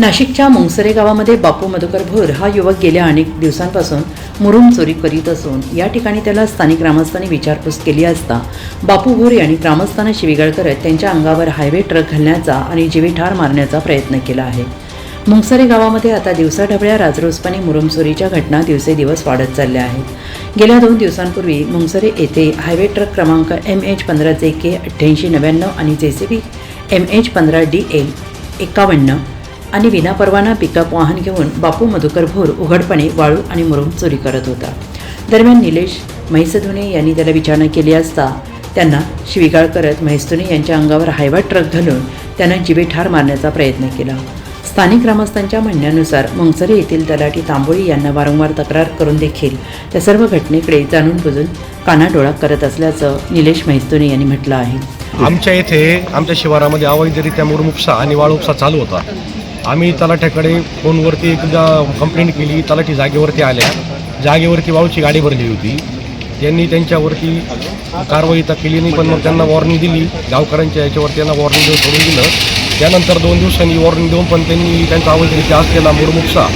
नाशिकच्या मुंगसरे गावामध्ये बापू मधुकर भोर हा युवक गेल्या अनेक दिवसांपासून मुरुम चोरी करीत असून या ठिकाणी त्याला स्थानिक ग्रामस्थांनी विचारपूस केली असता बापू भोर यांनी ग्रामस्थांना शिवीगाळ करत त्यांच्या अंगावर हायवे ट्रक घालण्याचा आणि जीविठार मारण्याचा प्रयत्न केला आहे. मुंगसरे गावामध्ये आता दिवसाढवळ्या राजरोसपणे मुरुम चोरीच्या घटना दिवसेदिवस वाढत चालल्या आहेत. गेल्या दोन दिवसांपूर्वी मुंगसरे येथे हायवे ट्रक क्रमांक एम एच पंधरा जे के अठ्ठ्याऐंशी नव्याण्णव आणि J C B M H पंधरा डी एल एकावन्न आणि विनापरवाना पिकअप वाहन घेऊन बापू मधुकर भोर उघडपणे वाळू आणि मुरुम चोरी करत होता. दरम्यान निलेश म्हैसधुने यांनी त्याला विचारणा केली असता त्यांना शिवीगाळ करत म्हैसधुने यांच्या अंगावर हायवा ट्रक घालून त्यांना जिवे ठार मारण्याचा प्रयत्न केला. स्थानिक ग्रामस्थांच्या म्हणण्यानुसार मंगसरे येथील तलाठी तांबोळी यांना वारंवार तक्रार करून देखील त्या सर्व घटनेकडे जाणून बुजून कानाडोळा करत असल्याचं निलेश म्हैसधुने यांनी म्हटलं आहे. आमच्या इथे आमच्या शिवारामध्ये अवैधरित्या मुरमुपसा आणि वाळूपसा चालू होता. आम्ही तलाठ्याकडे फोनवरती एकदा कंप्लेंट केली तलाठी जागेवरती आल्या. जागेवरती वाळूची गाडी भरली होती. त्यांनी त्यांच्यावरती कारवाई तर केली नाही पण मग त्यांना वॉर्निंग दिली. गावकऱ्यांच्या याच्यावर त्यांना वॉर्निंग देऊन सोडून दिलं. त्यानंतर दोन दिवसांनी वॉर्निंग देऊन पण त्यांनी त्यांचा अवैधरित्या केला मुरमुक्सा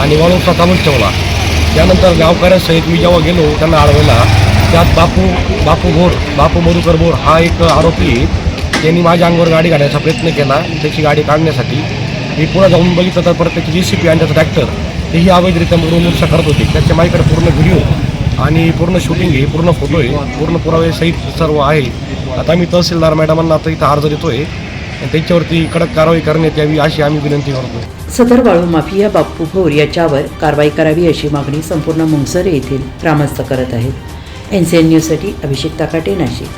आणि वाळूचा चालूच ठेवला. त्यानंतर गावकऱ्यांसहित मी जेव्हा गेलो त्यांना अडवायला त्यात बापू बापू भोर बापू मधुकर भोर हा एक आरोपी त्यांनी माझ्या अंगावर गाडी काढण्याचा प्रयत्न केला त्याची गाडी काढण्यासाठी. मी पुढे जाऊन बघितलं तर परत त्याची जी सी पी आणि त्याचा ट्रॅक्टर तेही अवैधरित्या मुरमुरसा करत होते. त्याच्या माझ्याकडे पूर्ण व्हिडिओ आणि पूर्ण शूटिंग आहे पूर्ण फोटो आहे पूर्ण पुरावे सहित सर्व आहे. आता मी तहसीलदार मॅडमांना आता इथं अर्ज देतोय. आहे त्यांच्यावरती कडक कारवाई करण्यात यावी अशी आम्ही विनंती करतो सदर वाळू माफिया बाप्पू भोर याच्यावर कारवाई करावी अशी मागणी संपूर्ण मुंगसरे येथील ग्रामस्थ करत आहेत. एन सी एन न्यूजसाठी अभिषेक ताकाटे नाशिक.